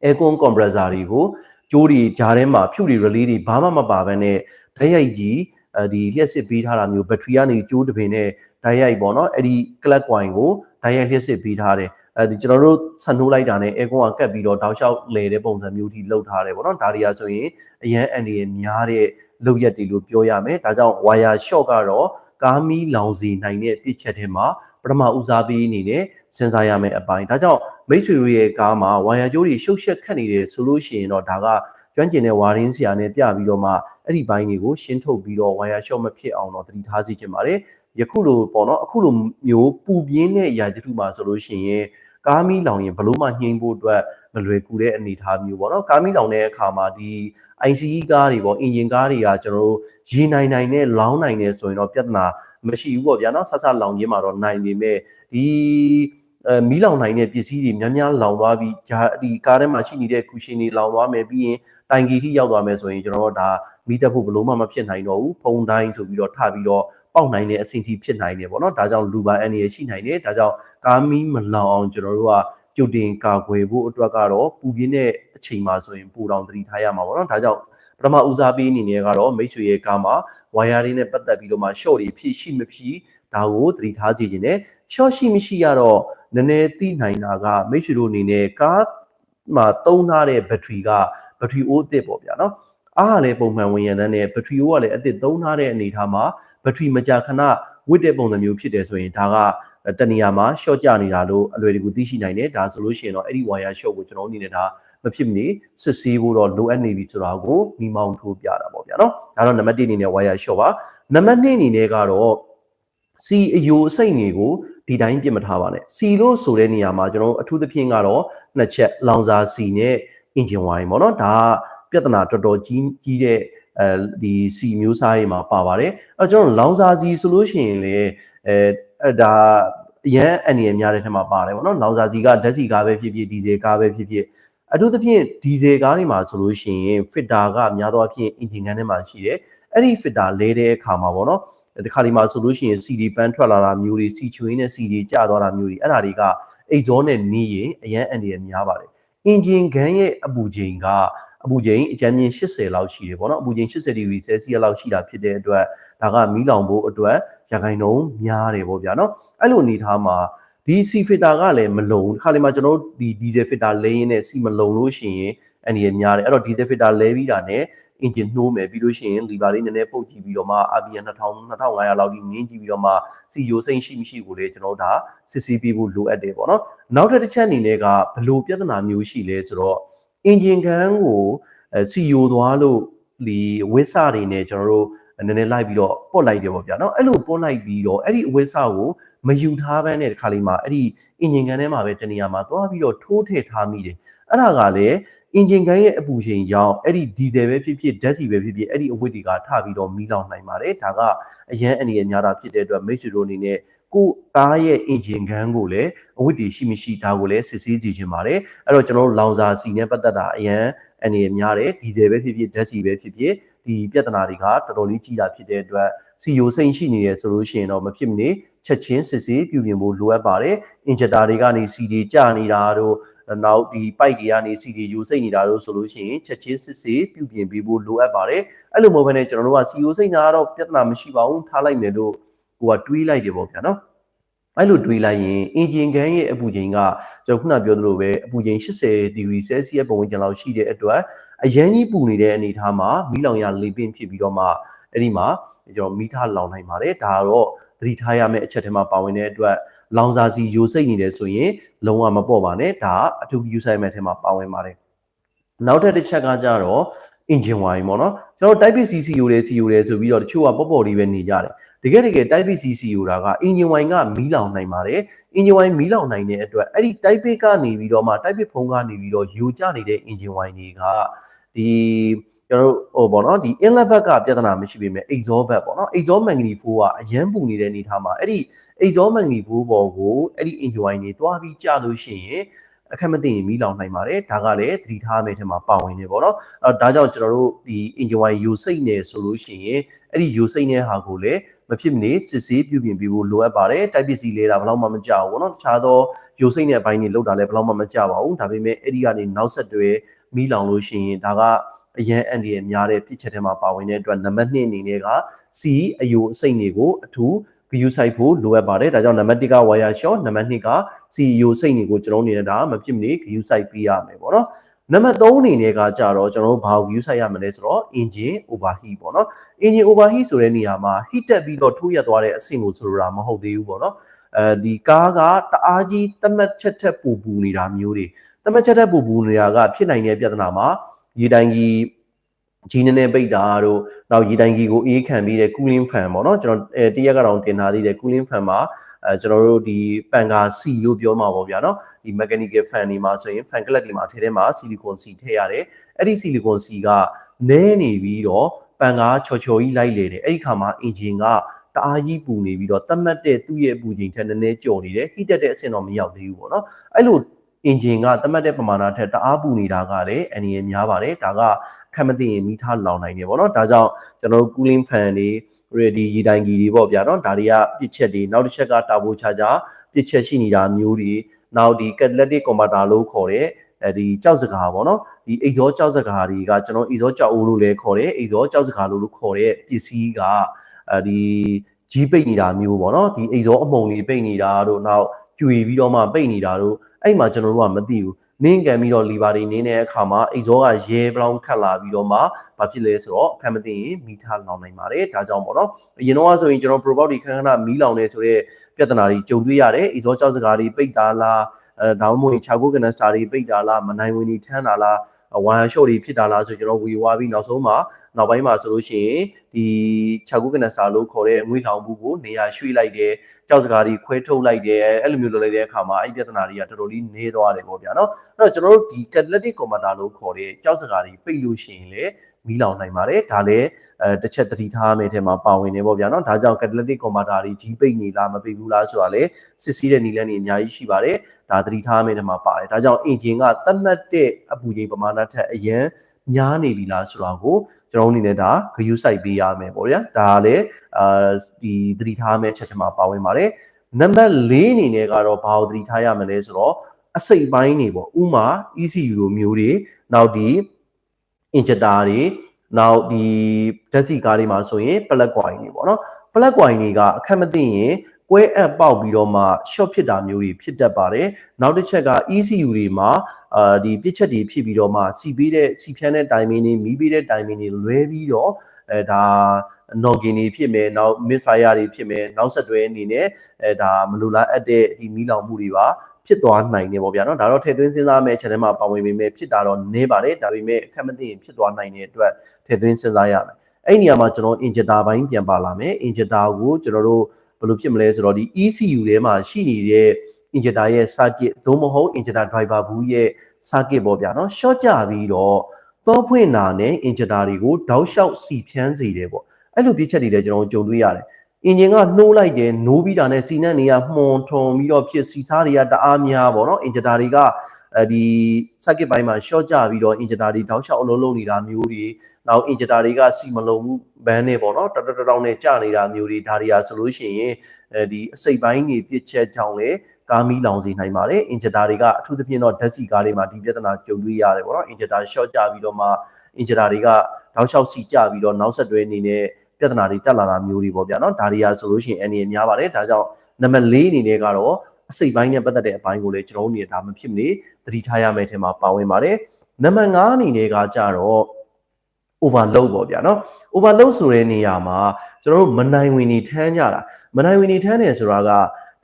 [SPEAKER 1] aircon compressor တွေကိုကျိုးတွေဂျားထဲမှာဖြူတွေ relay တွေဘာမှမပါဘဲနဲ့ဓာတ်ရိုက်ကြီးအဲ ဒီလျှက်စစ်ပေးထားတာမျိုးဘက်ထရီကနေကျိုးတစ်ပင်နဲ့ဓာတ်ရိုက်ပေါ့နော်အဲ့ဒီ clock coin ကိုဓာတ်ရိုက်လျှက်စစ်ပေးထားတယ်အဲဒီကျွန်တော်တို့ဆန်နှိုးလိုက်တာနဲ့ aircon ကကတ်ပြီးတော့တောက်လျှောက်လဲတဲ့ပုံစံမျိုးထိလုပ်ထားတယ်ပေါ့နော်ဒါတွေကဆိုရင်အရန်အန်ဒီရများတဲ့လုပ်ရက်တွေလို့ပြောရမယ်ဒါကြောင့် wire short ကတော့ကားမီးလောင်စီနိုင်တဲ့ပြစ်ချက်ထဲမှာပထမဦးစားပေးအနေနဲ့စဉ်းစားရမယ့်အပိုင်းဒါကြောင့်မိတ်ဆွေတို့ရဲ့ကားမှာဝါယာကြိုးတွေရှုပ်ရှက်ခတ်နေတယ်ဆိုလို့ရှိရင်တော့ဒါက ကျွမ်းကျင်တဲ့ဝါရင်းဆရာနဲ့ပြပြီးတော့မှအဲ့ဒီဘိုင်းတွေကိုရှင်းထုတ်ပြီးတော့ဝါယာရှော့မဖြစ်အောင်တော့သတိထားစီချင်ပါတယ်ယခုလိုပေါ့နော်အခုလိုမျိုးပူပြင်းတဲ့ຢာတထုမှာဆိုလို့ရှိရင်ကားမီးလောင်ရင်ဘလို့မှနှိမ့်ဖို့အတွက်မလွယ်ကူတဲ့အနေအထားမျိုးပေါ့နော်ကားမီးလောင်တဲ့အခါမှာဒီ ICE ကားတွေပေါ့အင်ဂျင်ကားတွေကကျွန်တော်တို့ရေနိုင်နိုင်နဲ့လောင်းနိုင်နေဆိုရင်တော့ပြဿနာမရှိဘူးပေါ့ဗျာနော်ဆက်ဆက်လောင်ခြင်းမှာတော့နိုင်ပေမဲ့ဒီအဲမီးလောင်နိုင်တဲ့ပစ္စည်းတွေများများလောင်သွားပြီးဂျာဒီကားထဲမှာရှိနေတဲ့ကူရှင်တွေလောင်သွားမယ်ပြီးရင် တိုင်ကီထိရောက်သွားမယ်ဆိုရင်ကျွန်တော်တို့ဒါမီးတက်ဖို့ဘလို့မှမဖြစ်နိုင်တော့ဘူးဖုံတိုင်းဆိုပြီးတော့ထပြီးတော့ပေါက်နိုင်တဲ့အဆင့်ထိဖြစ်နိုင်တယ်ပေါ့နော်ဒါကြောင့်လူပါအန်ရရှိနိုင်တယ်ဒါကြောင့်ကားမီးမလောင်အောင်ကျွန်တော်တို့ကကြိုတင်ကာကွယ်ဖို့အတွက်ကတော့ပူပြင်းတဲ့အချိန်မှာဆိုရင်ပူတောင်သတိထားရမှာပေါ့နော်ဒါကြောင့်ပထမဦးစားပေးအနေနဲ့ကတော့မိတ်ဆွေရဲ့ကားမှာဝါယာတွေနဲ့ပတ်သက်ပြီးတော့မှ short တွေဖြစ်ရှိမဖြစ်ဒါကိုသတိထားကြည့်ခြင်းနဲ့ short ရှိမရှိရတော့နည်းနည်းသိနိုင်တာကမိတ်ဆွေတို့အနေနဲ့ကားမှာသုံးထားတဲ့ဘက်ထရီက ဘက်ထရီအိုးအသစ်ပေါ့ဗျာနော်အားကလည်းပုံမှန်ဝင်ရတဲ့နဲ့ဘက်ထရီအိုးကလည်းအသစ်သုံးထားတဲ့အနေအထားမှာဘက်ထရီမကြာခဏဝစ်တဲ့ပုံစံမျိုးဖြစ်တယ်ဆိုရင်ဒါကတနေရာမှာ short ကြနေတာလို့အလွယ်တကူသိရှိနိုင်တယ်ဒါဆိုလို့ရှိရင်တော့အဲ့ဒီ wire short ကိုကျွန်တော်အနေနဲ့ဒါမဖြစ်မနေစစ်ဆေးဖို့တော့လိုအပ်နေပြီဆိုတာကိုမိမောင်းထိုးပြတာပေါ့ဗျာနော်ဒါတော့နံပါတ်1အနေနဲ့ wire short ပါနံပါတ်2အနေနဲ့ကတော့စီအယိုအစိတ်တွေကိုဒီတိုင်းပြစ်မထားပါနဲ့စီလို့ဆိုတဲ့နေရာမှာကျွန်တော်အထူးသဖြင့်ကတော့နှစ်ချက်လောင်စာစီနဲ့ engine wire ပေါ့နော်ဒါပြဿနာတော်တော်ကြီးကြီးတဲ့အဲဒီစီမျိုးစားတွေမှာပါပါတယ်အဲကျွန်တော်လောင်စာစီဆိုလို့ရှိရင်လေအဲဒါရန်အန်ရများတဲ့ထက်မှာပါတယ်ပေါ့နော်လောင်စာစီကဓာတ်စီကားပဲဖြစ်ဖြစ်ဒီဇယ်ကားပဲဖြစ်ဖြစ်အထူးသဖြင့်ဒီဇယ်ကားတွေမှာဆိုလို့ရှိရင် fitter ကများသောအားဖြင့် engine ခန်းထဲမှာရှိတယ်အဲ့ဒီ fitter လဲတဲ့အခါမှာပေါ့နော်ဒီခါဒီမှာဆိုလို့ရှိရင် CD ပန်းထွက်လာတာမျိုးတွေ C ချွေးနဲ့ CD ကျသွားတာမျိုးတွေအဲ့ဒါတွေကအိတ်ဇောနဲ့နီးရင်အရန်အန်ဒီရများပါတယ်။ engine gun ရဲ့အပူချိန်ကအပူချိန်အကြမ်းမြင့်80လောက်ရှိတယ်ပေါ့နော်အပူချိန်80ဒီဂရီဆဲစီယပ်လောက်ရှိတာဖြစ်တဲ့အတွက်ဒါကမီးလောင်ဖို့အတွက်ရခိုင်နှုန်းများတယ်ပေါ့ဗျာနော်အဲ့လိုအနေထားမှာဒီ C filter ကလည်းမလုံဒီခါလေးမှာကျွန်တော်တို့ဒီ diesel filter လဲရင်းနဲ့ C မလုံလို့ရှိရင် အန်ဒီရများတယ်အဲ့တော့ diesel filter လဲပြီးတာနဲ့ engine နှိုးမယ်ပြီးလို့ရှိရင် lever လေးနည်းနည်းပုတ်ကြည့်ပြီးတော့မှ RPM 2000 2500လောက်ကြီးမြင့်ကြည့်ပြီးတော့မှ CO စိမ့်ရှိမရှိကိုလည်းကျွန်တော်ဒါစစ်ဆေးပေးဖို့လိုအပ်တယ်ပေါ့နော်နောက်တစ်ချက်အနေနဲ့ကဘလို့ပြဿနာမျိုးရှိလဲဆိုတော့ engine ကန်ကို CO သွားလို့ဒီဝစ်စတွေနဲ့ကျွန်တော်တို့နည်းနည်းလိုက်ပြီးတော့ပုတ်လိုက်တယ်ပေါ့ဗျာနော်အဲ့လိုပုတ်လိုက်ပြီးတော့အဲ့ဒီအဝိစကိုမယူထားဘဲနဲ့ဒီခါလေးမှာအဲ့ဒီအင်ဂျင်ကန်ထဲမှာပဲတနေရာမှာသွားပြီးတော့ထိုးထည့်ထားမိတယ် အဲ့ဒါကလည်း engine gun ရဲ့အပူချိန်ကြောင့်အဲ့ဒီ diesel ပဲဖြစ်ဖြစ်ဓာတ်ဆီပဲဖြစ်ဖြစ်အဲ့ဒီအဝတ်တွေကထပြီးတော့မီးလောင်နိုင်ပါတယ်ဒါကအရန်အနေနဲ့များတာဖြစ်တဲ့အတွက်မိတ်ဆွေတို့အနေနဲ့ကိုကားရဲ့ engine gun ကိုလည်းအဝတ်တွေရှိမရှိဒါကိုလည်းစစ်ဆေးကြည့်ခြင်းပါတယ်အဲ့တော့ကျွန်တော်တို့လောင်စာစီနဲ့ပတ်သက်တာအရန်အနေနဲ့များတယ်ဒီဇယ်ပဲဖြစ်ဖြစ်ဓာတ်ဆီပဲဖြစ်ဖြစ်ဒီပြဿနာတွေကတော်တော်လေးကြီးတာဖြစ်တဲ့အတွက်စီယိုစိမ့်ရှိနေတယ်ဆိုလို့ရှိရင်တော့မဖြစ်မနေချက်ချင်းစစ်ဆေးပြုပြင်ဖို့လိုအပ်ပါတယ်အင်ဂျက်တာတွေကနေစီဒီကျနေတာတို့ နောက်ဒီပိုက်တွေကနေစီဒီယူစိတ်နေတာတို့ဆိုလို့ရှိရင်ချက်ချင်းစစ်ဆေးပြုပြင်ပေးဖို့လိုအပ်ပါတယ်အဲ့လိုမဟုတ်ဘဲနဲ့ကျွန်တော်တို့ကစီယိုစိတ်နာတော့ပြဿနာမရှိပါဘူးထားလိုက်မယ်လို့ဟိုကတွေးလိုက်တယ်ပေါ့ဗျာနော်အဲ့လိုတွေးလိုက်ရင်အင်ဂျင်ကန်ရဲ့အပူချိန်ကကျွန်တော်ခုနပြောသလိုပဲအပူချိန်80ဒီဂရီဆဲလ်စီယပ်ပုံဝင်ကျန်လောက်ရှိတဲ့အတွက်အရန်ကြီးပူနေတဲ့အနေအထားမှာမီးလောင်ရလေပင်ဖြစ်ပြီးတော့မှအဲ့ဒီမှာကျွန်တော်မီးထားလောင်နိုင်ပါတယ်ဒါတော့သတိထားရမယ့်အချက်ထဲမှာပါဝင်တဲ့အတွက် လောင်စာစီယိုစိတ်နေတယ်ဆိုရင်လုံးဝမပေါ့ပါနဲ့ဒါအထူးယူဆိုင်မဲ့ထဲမှာပါဝင်ပါတယ်နောက်ထပ်တစ်ချက်ကကြတော့ engine wine ပေါ့နော်ကျွန်တော် type C CU တယ် CU တယ်ဆိုပြီးတော့တချို့ကပေါ့ပေါ့လေးပဲနေကြတယ်တကယ်တကယ် type C CU တာက engine wine ကမီးလောင်နိုင်ပါတယ် engine wine မီးလောင်နိုင်တဲ့အတွက်အဲ့ဒီ type ကနေပြီးတော့မှ type ဖုံးကနေပြီးတော့ယူကျနေတဲ့ engine wine တွေကဒီ ကျွန်တော်ဟိုပေါ့နော်ဒီ inlet ဘက်ကပြဿနာမရှိပေမဲ့ exhaust ဘက်ပေါ့နော် exhaust manganese ကအရန်ပူနေတဲ့အနေထားမှာအဲ့ဒီ exhaust manganese ပေါ်ကိုအဲ့ဒီ engine wine တွေသွားပြီးကျလို့ရှိရင်အခက်မသိရင်မီးလောင်နိုင်ပါတယ်ဒါကလည်းသတိထားမယ်ထဲမှာပါဝင်နေပေါ့နော်အဲဒါကြောင့်ကျွန်တော်တို့ဒီ engine wine ယူစိတ်နေဆိုလို့ရှိရင်အဲ့ဒီယူစိတ်နေဟာကိုလည်းမဖြစ်မနေစစ်ဆေးပြုပြင်ပြီးဖို့လိုအပ်ပါတယ်တိုက်ပစ္စည်းလေးတာဘယ်တော့မှမကြောက်ဘူးเนาะတခြားသောယူစိတ်နေအပိုင်းတွေလောက်တာလည်းဘယ်တော့မှမကြောက်ပါဘူးဒါပေမဲ့အဲ့ဒီကနေနောက်ဆက်တွဲမီးလောင်လို့ရှိရင်ဒါက အရန်အန်ဒီရဲ့များတဲ့ပြစ်ချက်ထဲမှာပါဝင်တဲ့အတွက်နံပါတ်2အနေနဲ့က စီအယိုအစိတ်တွေကိုအထူးဂယူဆိုင်ဖို့လိုအပ်ပါတယ်ဒါကြောင့်နံပါတ်1က wire short နံပါတ်2က CEO စိတ်တွေကိုကျွန်တော်အနေနဲ့ဒါမဖြစ်မနေဂယူဆိုင်ပေးရမယ်ပေါ့နော်နံပါတ်3အနေနဲ့ကကြတော့ကျွန်တော်တို့ဘာကို view ဆိုင်ရမလဲဆိုတော့ engine overheat ပေါ့နော် engine overheat ဆိုတဲ့နေရာမှာ heat တက်ပြီးတော့ထိုးရက်သွားတဲ့အဆင့်ကိုဆိုလိုတာမဟုတ်သေးဘူးပေါ့နော်အဲဒီကားကတအားကြီးတမတ်ချက်ထက်ပူပူနေတာမျိုးတွေတမတ်ချက်ထက်ပူပူနေတာကဖြစ်နိုင်တဲ့ပြဿနာမှာ ရေတိုင်ကြီးကြီးနေနေပိတ်တာတို့နောက်ရေတိုင်ကြီးကိုအေးခံပြီးတဲ့ cooling fan ပေါ့နော်ကျွန်တော်အဲတရက်ကတော့တင်ထားသေးတယ် cooling fan မှာအဲကျွန်တော်တို့ဒီပန်ကာစီလို့ပြောမှာပေါ့ဗျာနော်ဒီ mechanical fan တွေမှာဆိုရင် fan clutch တွေမှာထဲထဲမှာ silicone စီထည့်ရတယ်အဲ့ဒီ silicone စီကနဲနေပြီးတော့ပန်ကာချော်ချော်ကြီးလိုက်လေတယ်အဲ့ဒီခါမှာ engine ကတအားကြီးပူနေပြီးတော့တတ်မှတ်တဲ့သူ့ရဲ့ပူချိန်ထက်နည်းနည်းကျော်နေတယ် heat တက်တဲ့အဆင့်တော့မရောက်သေးဘူးပေါ့နော်အဲ့လို engine ကတတ်မှတ်တဲ့ပမာဏထက်တအားပူနေတာကလည်းအနည်းငယ်များပါတယ်ဒါကခက်မသိရင်မိထားလောင်နိုင်တယ်ပေါ့နော်ဒါကြောင့်ကျွန်တော်တို့ cooling fan တွေ ready ရေတိုင်ကြီးတွေပေါ့ဗျာနော်ဒါတွေကပြစ်ချက်တွေနောက်တစ်ချက်က turbo charger ပြစ်ချက်ရှိနေတာမျိုးတွေနောက်ဒီ catalytic converter လို့ခေါ်တဲ့အဲဒီကြောက်စကားပေါ့နော်ဒီ exhaust ကြောက်စကားတွေကကျွန်တော် exhaust ကြောက်အိုးလို့လည်းခေါ်တယ် exhaust ကြောက်စကားလို့ခေါ်တဲ့ပစ္စည်းကအဲဒီကြီးပိတ်နေတာမျိုးပေါ့နော်ဒီ exhaust အမှုန်လေးပိတ်နေတာတို့နောက်ကျွေပြီးတော့မှပိတ်နေတာတို့ အဲ့မှာကျွန်တော်တို့ကမသိဘူးနင်းကန်ပြီးတော့လီဗာတွေနင်းတဲ့အခါမှာအိတ်ဇောကရဲဘလောင်းခတ်လာပြီးတော့မှဘာဖြစ်လဲဆိုတော့အခက်မသိရင်မီထားလောင်နိုင်ပါတယ်ဒါကြောင့်ပေါ့နော်အရင်တော့ဆိုရင်ကျွန်တော် pro box တွေခဏခဏမီးလောင်နေဆိုတဲ့ပြဿနာတွေကြုံတွေ့ရတယ်အိတ်ဇောကြောက်စကားတွေပိတ်တာလားအဲဒါမှမဟုတ်ချာကိုကနစတာတွေပိတ်တာလားမနိုင်ဝင်တွေထမ်းတာလား ဝမ်ရှော့တွေဖြစ်တာလားဆိုကျွန်တော်ဝီဝါပြီးနောက်ဆုံးမှာနောက်ပိုင်းမှာဆိုလို့ရှိရင်ဒီခြေကုကနစာလို့ခေါ်တဲ့အငွေလောင်မှုကိုနေရာရွှေ့လိုက်တယ်ကြောက်စကားတွေခွဲထုတ်လိုက်တယ်အဲ့လိုမျိုးလုပ်လိုက်တဲ့အခါမှာအဲ့ပြဿနာတွေကတော်တော်လေးနေသွားတယ်ပေါ့ဗျာနော်အဲ့တော့ကျွန်တော်တို့ဒီ catalytic converter လို့ခေါ်တဲ့ကြောက်စကားတွေပိတ်လို့ရှိရင်လေမီးလောင်နိုင်ပါတယ်ဒါလည်းအဲတစ်ချက်သတိထားမယ်ထဲမှာပါဝင်နေပေါ့ဗျာနော်ဒါကြောင့် catalytic converter တွေကြီးပိတ်နေလားမပိတ်ဘူးလားဆိုတာလည်းစစ်ဆေးတဲ့နည်းလမ်းတွေအများကြီးရှိပါတယ် ဒါသတိထားမယ်ထဲမှာပါတယ်ဒါကြောင့် engine ကသတ်မှတ်တဲ့အပူချိန်ပမာဏထက်အရင်များနေပြီလားဆိုတာကိုကျွန်တော်အနေနဲ့ဒါဂရုစိုက်ပေးရမယ်ပေါ့ဗျာဒါကလည်းအာဒီသတိထားမယ့်အချက်ထဲမှာပါဝင်ပါတယ်နံပါတ်၄အနေနဲ့ကတော့ဘာကိုသတိထားရမလဲဆိုတော့အစိတ်ပိုင်းတွေပေါ့ဥမာ ECU လိုမျိုးတွေနောက်ဒီ injector တွေနောက်ဒီဓာတ်ဆီကားတွေမှာဆိုရင် plug coil တွေပေါ့နော် plug coil တွေကအခက်မသိရင် ကွဲအပ်ပေါက်ပြီးတော့မှ short ဖြစ်တာမျိုးတွေဖြစ်တတ်ပါတယ်နောက်တစ်ချက်က ECU တွေမှာအာဒီပြစ်ချက်တွေဖြစ်ပြီးတော့မှစီပေးတဲ့စီဖြန်းတဲ့ timing တွေမီးပေးတဲ့ timing တွေလွဲပြီးတော့အဲဒါ noggin တွေဖြစ်မယ်နောက် mid fire တွေဖြစ်မယ်နောက်ဆက်တွဲအနေနဲ့အဲဒါမလိုလားအပ်တဲ့ဒီမီးလောင်မှုတွေပါဖြစ်သွားနိုင်တယ်ပေါ့ဗျာနော်ဒါတော့ထည့်သွင်းစဉ်းစားမယ့် channel မှာပါဝင်ပေမဲ့ဖြစ်တာတော့နည်းပါတယ်ဒါပေမဲ့အခက်မသိရင်ဖြစ်သွားနိုင်တဲ့အတွက်ထည့်သွင်းစဉ်းစားရမယ်အဲ့ဒီနေရာမှာကျွန်တော် injector ဘိုင်းပြန်ပါလာမယ် injector ကိုကျွန်တော်တို့ဘ ယ်လိုဖြစ်မလဲဆိုတော့ဒီ ECU ထဲမှာရှိနေတဲ့ injector ရဲ့ circuit သို့မဟုတ် injector driver ဘူးရဲ့ circuit ပေါ့ဗျာနော် short ကြပြီးတော့သောဖွင့်တာနဲ့ injector တွေကိုတောက်လျှောက်စီဖြန်းစေတယ်ပေါ့အဲ့လိုပြချက်တွေလည်းကျွန်တော်ကြုံတွေ့ရတယ်အင်ဂျင်ကနှိုးလိုက်တယ်နိုးပြီးတာနဲ့စီနက်နေရမှုန်ထုံပြီးတော့ဖြစ်စီစားတွေကတအားများပေါ့နော်အင်ဂျင်တာတွေက အဲဒီ circuit ဘိုင်းမှာ short ကြပြီးတော့ injector တွေတောက်လျှောက်အလုံးလုံးနေတာမျိုးတွေနောက် injector တွေကစီမလုံးဘူးဘန်းနဲ့ပေါ့နော်တတတတောင်းနဲ့ကြာနေတာမျိုးတွေဒါတွေဟာဆိုလို့ရှိရင်အဲဒီအစိတ်ပိုင်းတွေပြစ်ချက်ကြောင့်လေကားမီးလောင်စေနိုင်ပါတယ် injector တွေကအထူးသဖြင့်တော့ဓာတ်ဆီကားလေးမှာဒီပြဿနာကြုံတွေ့ရတယ်ပေါ့နော် injector short ကြပြီးတော့မှ injector တွေကတောက်လျှောက်စီကြပြီးတော့နောက်ဆက်တွဲအနေနဲ့ပြဿနာတွေတက်လာတာမျိုးတွေပေါ့ဗျာနော်ဒါတွေဟာဆိုလို့ရှိရင်အနေနဲ့များပါတယ်ဒါကြောင့်နံပါတ်၄အနေနဲ့ကတော့ အစိတ်ပိုင်းနဲ့ပတ်သက်တဲ့အပိုင်းကိုလည်းကျွန်တော်တို့အနေနဲ့ဒါမဖြစ်မနေသတိထားရမယ့်အထက်မှာပါဝင်ပါတယ်နံပါတ်5အနေနဲ့ကကြတော့ overload ပေါ့ဗျာနော် overload ဆိုတဲ့နေရာမှာကျွန်တော်တို့မနိုင်ဝင်နေထမ်းကြတာမနိုင်ဝင်နေထမ်းတယ်ဆိုတာက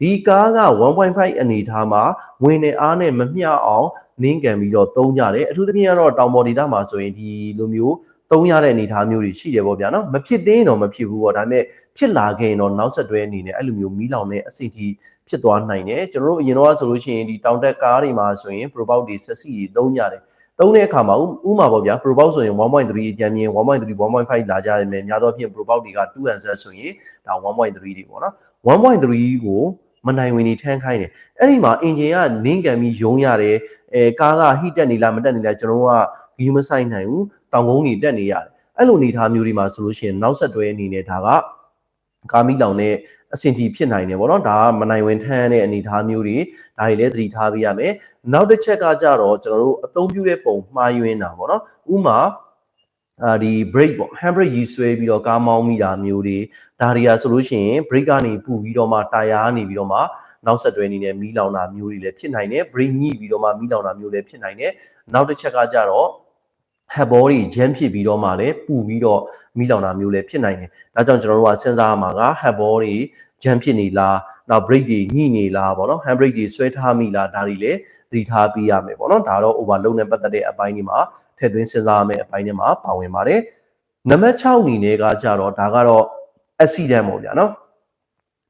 [SPEAKER 1] ဒီကားက1.5အနေထားမှာဝင်နေအားနဲ့မမျှအောင်နင်းကန်ပြီးတော့သုံးကြတယ်အထူးသဖြင့်ကတော့တောင်ပေါ်ဒေသမှာဆိုရင်ဒီလိုမျိုးသုံးရတဲ့အနေအထားမျိုးတွေရှိတယ်ပေါ့ဗျာနော်မဖြစ်သေးရင်တော့မဖြစ်ဘူးပေါ့ဒါပေမဲ့ ဖြစ်လာခဲ့ရင်တော့နောက်ဆက်တွဲအနေနဲ့အဲ့လိုမျိုးမီးလောင်တဲ့အဆင့်ကြီးဖြစ်သွားနိုင်တယ်ကျွန်တော်တို့အရင်တော့ဆိုလို့ရှိရင်ဒီတောင်တက်ကားတွေမှာဆိုရင် probout တွေဆက်စီတွေသုံးကြတယ်သုံးတဲ့အခါမှာဥမာပေါ့ဗျာ probout ဆိုရင်1.3အကြမ်းမြင်1.3 1.5လာကြရမယ်များသောအားဖြင့် probout တွေက 2Z ဆိုရင်ဒါ1.3တွေပေါ့နော်1.3ကိုမနိုင်ဝင်နေထမ်းခိုင်းတယ်အဲ့ဒီမှာအင်ဂျင်ကနင်းကန်ပြီးယုံရတယ်အဲကားကဟိတက်နေလားမတက်နေလားကျွန်တော်ကဂီးမဆိုင်နိုင်ဘူးတောင်ကုန်းတွေတက်နေရတယ်အဲ့လိုအနေထားမျိုးတွေမှာဆိုလို့ရှိရင်နောက်ဆက်တွဲအနေနဲ့ဒါက ကာမီလောင်တဲ့အဆင်တီဖြစ်နိုင်တယ်ဗောနော်ဒါကမနိုင်ဝင်ထမ်းတဲ့အနေထားမျိုးတွေဒါတွေလည်းသတိထားပေးရမယ်နောက်တစ်ချက်ကကြတော့ကျွန်တော်တို့အသုံးပြုတဲ့ပုံမှားယွင်းတာဗောနော်ဥမာအာဒီ brake ပေါ့ handbrake ရီဆွဲပြီးတော့ကားမောင်းမိတာမျိုးတွေဒါတွေကဆိုလို့ရှိရင် brake ကနေပူပြီးတော့မှတာယာကနေပြီးတော့မှနောက်ဆက်တွဲအနေနဲ့မီးလောင်တာမျိုးတွေလည်းဖြစ်နိုင်တယ် brake ညှိပြီးတော့မှမီးလောင်တာမျိုးလည်းဖြစ်နိုင်တယ်နောက်တစ်ချက်ကကြတော့ head ball တွေ jam ဖြစ်ပြီးတော့မှလည်းပူပြီးတော့မီးလောင်တာမျိုးလည်းဖြစ်နိုင်တယ်ဒါကြောင့်ကျွန်တော်တို့ကစဉ်းစားရမှာက head ball တွေ jam ဖြစ်နေလားနောက် brake တွေညှိနေလားပေါ့နော် hand brake တွေဆွဲထားမိလားဒါတွေလည်းသတိထားပေးရမယ်ပေါ့နော်ဒါတော့ overload နဲ့ပတ်သက်တဲ့အပိုင်းတွေမှာထည့်သွင်းစဉ်းစားရမယ့်အပိုင်းတွေမှာပါဝင်ပါတယ်နံပါတ်6အနေနဲ့ကကြတော့ဒါကတော့ accident ပေါ့ဗျာနော်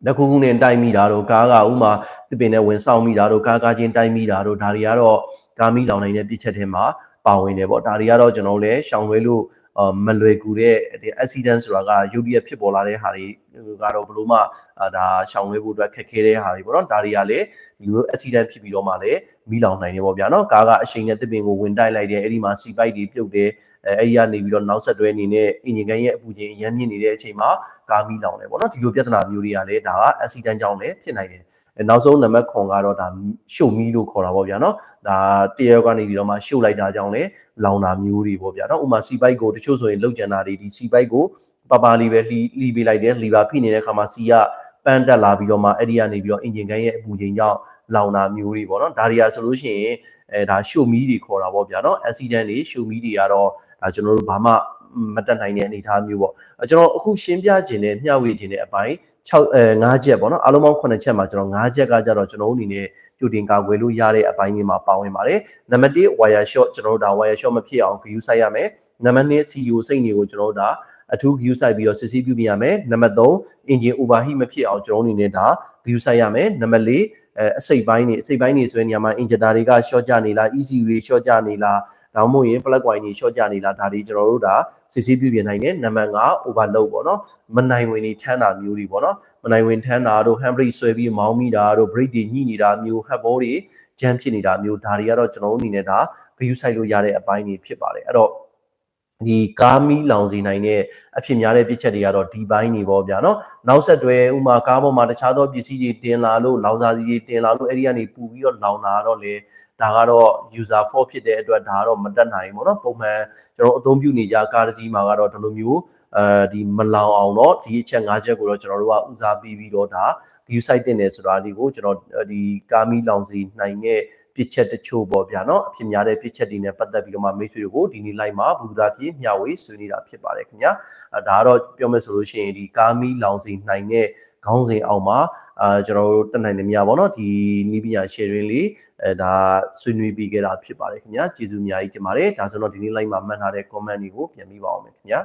[SPEAKER 1] တခုခုနဲ့တိုက်မိတာတို့ကားကဥမာတစ်ပင်နဲ့ဝင်ဆောင်မိတာတို့ကားကားချင်းတိုက်မိတာတို့ဒါတွေကတော့ကားမိလောင်နိုင်တဲ့ပြစ်ချက်တွေမှာ ပါဝင်တယ်ပေါ့ဒါတွေကတော့ကျွန်တော်လည်းရှောင်လွဲလို့အာမလွယ်ကူတဲ့ဒီ accident ဆိုတာကရုပ်ရည်ဖြစ်ပေါ်လာတဲ့ဟာတွေကတော့ဘလို့မှဒါရှောင်လွဲဖို့အတွက်ခက်ခဲတဲ့ဟာတွေပေါ့နော်ဒါတွေကလည်းဒီလို accident ဖြစ်ပြီးတော့မှလည်းမိလောင်နိုင်တယ်ပေါ့ဗျာနော်ကားကအရှိန်နဲ့တစ်ပင်ကိုဝင်တိုက်လိုက်တယ်အဲ့ဒီမှာစီပိုက်တွေပြုတ်တယ်အဲအဲ့ဒီကနေပြီးတော့နောက်ဆက်တွဲအနေနဲ့အင်ဂျင်ကန်ရဲ့အပူချိန်ရမ်းမြင့်နေတဲ့အချိန်မှာကားမိလောင်တယ်ပေါ့နော်ဒီလိုပြဿနာမျိုးတွေကလည်းဒါက accident ကြောင့်လည်းဖြစ်နိုင်တယ် နောက်ဆုံးနံပါတ်ခွန်ကတော့ဒါရှုပ်မီးလို့ခေါ်တာပေါ့ဗျာနော်ဒါတရရောက်ကနေပြီးတော့မှရှုပ်လိုက်တာကြောင့်လေလောင်တာမျိုးတွေပေါ့ဗျာနော်ဥမာစီပိုက်ကိုတချို့ဆိုရင်လောက်ကျန်တာတွေဒီစီပိုက်ကိုပပလေးပဲလှီးလှီးပေးလိုက်တယ်လီဘာဖိနေတဲ့အခါမှာစီကပန်းတက်လာပြီးတော့မှအဲ့ဒီကနေပြီးတော့အင်ဂျင်ကန်ရဲ့အပူချိန်ကြောင့်လောင်တာမျိုးတွေပေါ့နော်ဒါတွေကဆိုလို့ရှိရင်အဲဒါရှုပ်မီးတွေခေါ်တာပေါ့ဗျာနော် accident တွေရှုပ်မီးတွေကတော့ဒါကျွန်တော်တို့ဘာမှ မတက်နိုင်တဲ့အနေအထားမျိုးပေါ့ကျွန်တော်အခုရှင်းပြခြင်းနဲ့မျှဝေခြင်းတဲ့အပိုင်း6အဲ9ချက်ပေါ့နော်အားလုံးပေါင်း9ချက်မှာကျွန်တော်9ချက်ကကြတော့ကျွန်တော်တို့အနေနဲ့ကြိုတင်ကာကွယ်လို့ရတဲ့အပိုင်းတွေမှာပါဝင်ပါတယ်နံပါတ်1 wire short ကျွန်တော်တို့ဒါ wire short မဖြစ်အောင် view ဆိုင်ရမယ်နံပါတ်2 CEO စိတ်တွေကိုကျွန်တော်တို့ဒါအထူး view ဆိုင်ပြီးတော့စစ်ဆေးပြုပြင်ရမယ်နံပါတ်3 engine overheat မဖြစ်အောင်ကျွန်တော်အနေနဲ့ဒါ view ဆိုင်ရမယ်နံပါတ်4အဲအစိတ်ပိုင်းနေအစိတ်ပိုင်းနေဆိုတဲ့နေရာမှာ injector တွေက short ကြနေလား ECU တွေ short ကြနေလား ဒါမှမဟုတ်ရင် plug wire တွေ short ကြနေလားဒါတွေကျွန်တော်တို့ဒါစစ်ဆေးပြုပြင်နိုင်တယ်နံပါတ်5 overload ပေါ့နော်မနိုင်ဝင်နေထမ်းတာမျိုးတွေပေါ့နော်မနိုင်ဝင်ထမ်းတာတို့ handbrake ဆွဲပြီးမောင်းမိတာတို့ brake တွေညှိနေတာမျိုး head ball တွေ jam ဖြစ်နေတာမျိုးဒါတွေကတော့ကျွန်တော်တို့အနေနဲ့ဒါ view ဆိုင်လို့ရတဲ့အပိုင်းတွေဖြစ်ပါတယ်အဲ့တော့ဒီကားမီးလောင်စီနိုင်တဲ့အဖြစ်များတဲ့ပြစ်ချက်တွေကတော့ဒီပိုင်းနေပေါ့ဗျာနော်နောက်ဆက်တွဲဥမာကားပေါ်မှာတခြားသောပစ္စည်းတွေတင်လာလို့လောင်စာစီတွေတင်လာလို့အဲ့ဒီကနေပူပြီးတော့လောင်တာတော့လေ ဒါကတော့ user fault ဖြစ်တဲ့အတွက်ဒါကတော့မတက်နိုင်ဘူးเนาะပုံမှန်ကျွန်တော်အသုံးပြုနေကြကားတစ်စီးမှာကတော့ဒီလိုမျိုးအဲဒီမလောင်အောင်တော့ဒီအချက်၅ချက်ကိုတော့ကျွန်တော်တို့ကဦးစားပေးပြီးတော့ဒါ view site တင်တယ်ဆိုတာဒီကိုကျွန်တော်ဒီကာမီလောင်စီနိုင်တဲ့ပြစ်ချက်တချို့ပေါ့ဗျာเนาะအဖြစ်များတဲ့ပြစ်ချက်တွေနဲ့ပတ်သက်ပြီးတော့မှမိတ်ဆွေတို့ကိုဒီနေ့ live မှာဘူဒာပြေမျှဝေဆွေးနေတာဖြစ်ပါတယ်ခင်ဗျာအဲဒါကတော့ပြောမယ်ဆိုလို့ရှိရင်ဒီကာမီလောင်စီနိုင်တဲ့ ခေါင်းစဉ်အောက်မှာအာကျွန်တော်တို့တက်နိုင်တယ်များပေါ့နော်ဒီနီးပညာ sharing လေးအဲဒါဆွေးနွေးပြီးခဲ့တာဖြစ်ပါတယ်ခင်ဗျာကျေးဇူးအများကြီးတင်ပါတယ်ဒါဆိုတော့ဒီနေ့ live မှာမှတ်ထားတဲ့ comment တွေကိုပြန်ပြီးပါအောင်မယ်ခင်ဗျာ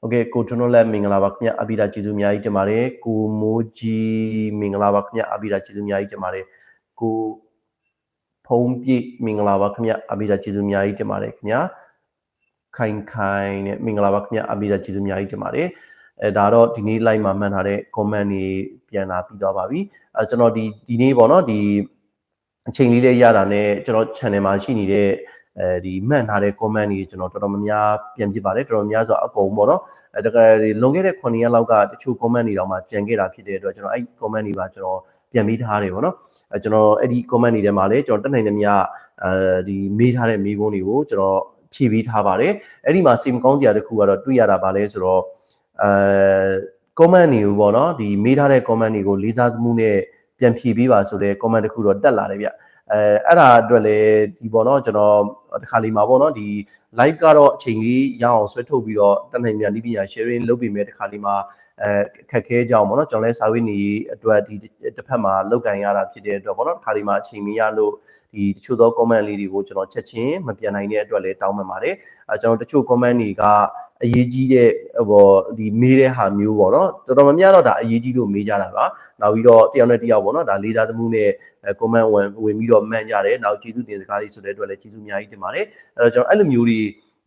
[SPEAKER 1] โอเคကိုထွန်းတို့လည်းမင်္ဂလာပါခင်ဗျအဘိဓာကျေးဇူးအများကြီးတင်ပါတယ်ကိုမိုးကြီးမင်္ဂလာပါခင်ဗျအဘိဓာကျေးဇူးအများကြီးတင်ပါတယ်ကိုဖုံးပြည့်မင်္ဂလာပါခင်ဗျအဘိဓာကျေးဇူးအများကြီးတင်ပါတယ်ခင်ဗျာခိုင်ခိုင်နဲ့မင်္ဂလာပါခင်ဗျအဘိဓာကျေးဇူးအများကြီးတင်ပါတယ် အဲဒါတော့ဒီနေ့ live မှာမှတ်ထားတဲ့ comment တွေပြန်လာပြီးသွားပါပြီအဲကျွန်တော်ဒီဒီနေ့ပေါ့နော်ဒီအချိန်လေးလေးရတာနဲ့ကျွန်တော် channel မှာရှိနေတဲ့အဲဒီမှတ်ထားတဲ့ comment တွေကျွန်တော်တော်တော်များများပြန်ပြပါတယ်တော်တော်များဆိုအကုန်ပေါ့နော်အဲတကယ်လွန်ခဲ့တဲ့9ရက်လောက်ကတချို့ comment တွေတော့မှကြံခဲ့တာဖြစ်တဲ့အတွက်ကျွန်တော်အဲ့ comment တွေပါကျွန်တော်ပြန်ပြီးထားတယ်ပေါ့နော်အဲကျွန်တော်အဲ့ဒီ comment တွေထဲမှာလည်းကျွန်တော်တက်နိုင်သမျှအဲဒီမေးထားတဲ့မေးခွန်းတွေကိုကျွန်တော်ဖြည့်ပြီးထားပါတယ်အဲ့ဒီမှာစိတ်မကောင်းစရာတစ်ခုကတော့တွေ့ရတာပါလဲဆိုတော့ အဲ comment တွေကိုပေါ့နော်ဒီမေးထားတဲ့ comment တွေကိုလေးစားမှုနဲ့ပြန်ဖြည့်ပေးပါဆိုတဲ့ comment တစ်ခုတော့တက်လာတယ်ဗျအဲအဲ့ဒါအတွက်လည်းဒီပေါ့နော်ကျွန်တော်တခါလီမှာပေါ့နော်ဒီ live ကတော့အချိန်ကြီးရအောင်ဆွဲထုတ်ပြီးတော့တနိုင်မြန်ဒီပညာ sharing လုပ်ပြီးမြဲတခါလီမှာ အဲခက်ခဲကြအောင်ပေါ့နော်ကျွန်တော်လဲစာဝတ်နေအတွက်ဒီတစ်ဖက်မှာလောက်ကန်ရတာဖြစ်တဲ့အတွက်ပေါ့နော်တခါလီမှာအချိန်မရလို့ဒီတချို့သော comment လေးတွေကိုကျွန်တော်ချက်ချင်းမပြန်နိုင်တဲ့အတွက်လည်းတောင်းပန်ပါတယ်အဲကျွန်တော်တချို့ comment တွေကအရေးကြီးတဲ့ဟိုဒီမေးတဲ့ဟာမျိုးပေါ့နော်တော်တော်များများတော့ဒါအရေးကြီးလို့မေးကြတာပါနောက်ပြီးတော့တယောက်နဲ့တယောက်ပေါ့နော်ဒါလေးစားသမှုနဲ့ comment ဝင်ဝင်ပြီးတော့မှန်ကြတယ်နောက်ကျေးဇူးတင်စကားလေးဆိုတဲ့အတွက်လည်းကျေးဇူးအများကြီးတင်ပါတယ်အဲ့တော့ကျွန်တော်အဲ့လိုမျိုးတွေ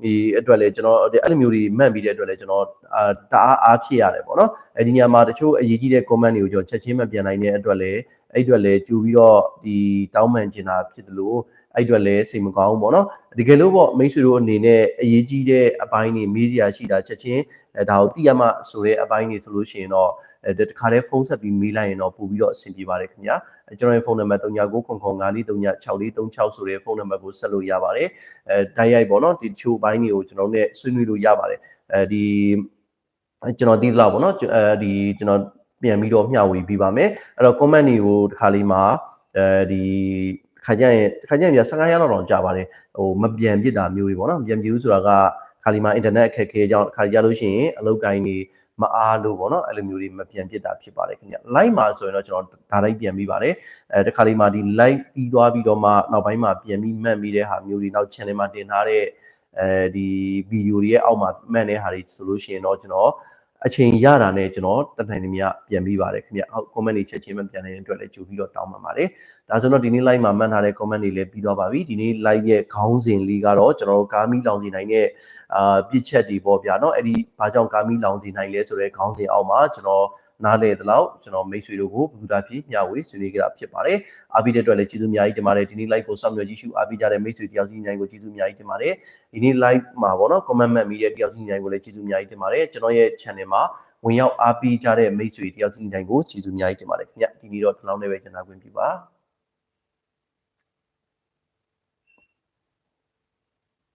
[SPEAKER 1] ဒီအတွက်လည်းကျွန်တော်အဲ့လိုမျိုးတွေမှတ်ပြီးတဲ့အတွက်လည်းကျွန်တော်အာတအားအားဖြစ်ရတယ်ပေါ့နော်အဲဒီနေရာမှာတချို့အရေးကြီးတဲ့ comment တွေကိုကျွန်တော်ချက်ချင်းမပြန်နိုင်တဲ့အတွက်လည်းအဲ့အတွက်လည်းကြူပြီးတော့ဒီတောင်းပန်ချင်တာဖြစ်တယ်လို့အဲ့အတွက်လည်းစိတ်မကောင်းဘူးပေါ့နော်တကယ်လို့ပေါ့မိတ်ဆွေတို့အနေနဲ့အရေးကြီးတဲ့အပိုင်းတွေမေးစရာရှိတာချက်ချင်းအဲဒါကိုသိရမှဆိုတဲ့အပိုင်းတွေဆိုလို့ရှိရင်တော့ အဲတခါတည်းဖုန်းဆက်ပြီးမေးလိုက်ရင်တော့ပို့ပြီးတော့အဆင်ပြေပါတယ်ခင်ဗျာကျွန်တော်ရဲ့ဖုန်းနံပါတ်39995436ဆိုတဲ့ဖုန်းနံပါတ်ကိုဆက်လို့ရပါတယ်အဲတိုက်ရိုက်ပေါ့နော်ဒီချိုပိုင်းတွေကိုကျွန်တော်နဲ့ဆွေးနွေးလို့ရပါတယ်အဲဒီကျွန်တော်သိသလောက်ပေါ့နော်အဲဒီကျွန်တော်ပြန်ပြီးတော့မျှဝေပေးပါမယ်အဲ့တော့ comment တွေကိုတစ်ခါလေးမှာအဲဒီခါကြရင်ခါကြရင်ပြ15ရက်လောက်တော့ကြာပါတယ်ဟိုမပြန်ပြစ်တာမျိုးတွေပေါ့နော်ပြန်ပြူဆိုတာကခါလီမှာအင်တာနက်အခက်ခဲကြောင့်ခါကြလို့ရှိရင်အလုပ်ကိုင်းတွေ မအားလို့ပေါ့နော်အဲ့လိုမျိုးတွေမပြန်ပြစ်တာဖြစ်ပါတယ်ခင်ဗျ live မှာဆိုရင်တော့ကျွန်တော်ဒါလိုက်ပြန်ပြီးပါတယ်အဲတခါလေးမှာဒီ live ပြီးသွားပြီးတော့မှနောက်ပိုင်းမှာပြန်ပြီးမှတ်ပြီးတဲ့ဟာမျိုးတွေနောက် channel မှာတင်ထားတဲ့အဲဒီဗီဒီယိုတွေရဲ့အောက်မှာမှတ်တဲ့ဟာတွေဆိုလို့ရှိရင်တော့ကျွန်တော် အချိန်ရတာနဲ့ကျွန်တော်တတ်နိုင်သမျှပြန်ပြီးပါတယ်ခင်ဗျဟုတ် comment တွေချက်ချင်းမပြန်နိုင်တဲ့အတွက်လည်းကြိုပြီးတော့တောင်းပန်ပါတယ်ဒါဆိုတော့ဒီနေ့ live မှာမှတ်ထားတဲ့ comment တွေလည်းပြီးသွားပါပြီဒီနေ့ live ရဲ့ခေါင်းစဉ်လေးကတော့ကျွန်တော်တို့ကာမီလောင်စီနိုင်တဲ့အာပြစ်ချက်တွေပေါ့ဗျာเนาะအဲ့ဒီဘာကြောင့်ကာမီလောင်စီနိုင်လဲဆိုတဲ့ခေါင်းစဉ်အောက်မှာကျွန်တော် နားလေသလောက်ကျွန်တော်မိတ်ဆွေတို့ကိုဘုဒ္ဓဖြစ်မျှဝေဆွေးနွေးကြတာဖြစ်ပါတယ်အားပေးတဲ့အတွက်လည်းကျေးဇူးအများကြီးတင်ပါတယ်ဒီနေ့ live ကိုစောင့်မျှော်ကြည့်ရှုအားပေးကြတဲ့မိတ်ဆွေတယောက်စီနိုင်ကိုကျေးဇူးအများကြီးတင်ပါတယ်ဒီနေ့ live မှာပေါ့နော် comment မှတ်မိတဲ့တယောက်စီနိုင်ကိုလည်းကျေးဇူးအများကြီးတင်ပါတယ်ကျွန်တော်ရဲ့ channel မှာဝင်ရောက်အားပေးကြတဲ့မိတ်ဆွေတယောက်စီတိုင်းကိုကျေးဇူးအများကြီးတင်ပါတယ်ခင်ဗျဒီနေ့တော့ဒီလောက်နဲ့ပဲကျွန်တော်ဝင်ပြပါ